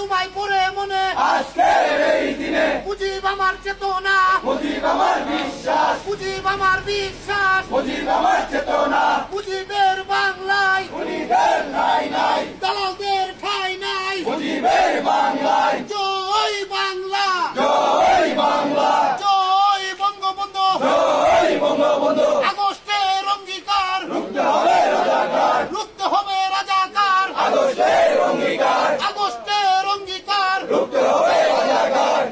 তোমায় পরে মনে। আজকের এই দিনে বুঝিব আমার চেতনা। বুঝিব আমার বিশ্বাস। বুঝিব আমার বিশ্বাস। বুঝিব আমার চেতনা। বুঝিবের বাংলায়। উনিদের নাই নাই।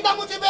পিতা মুজিবে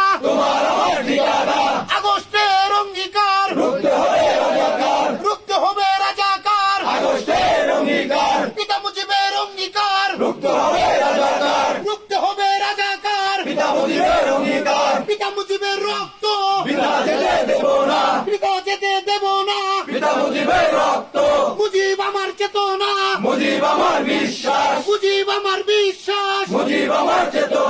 পিতা মুজিবের রক্ত। পিতা যেতে দেব না। পিতা যেতে দেব না। পিতা মুজিবের রক্ত। মুজিব আমার চেতনা। মুজিব আমার বিশ্বাস। মুজিব আমার বিশ্বাস। মুজিব আমার চেতনা।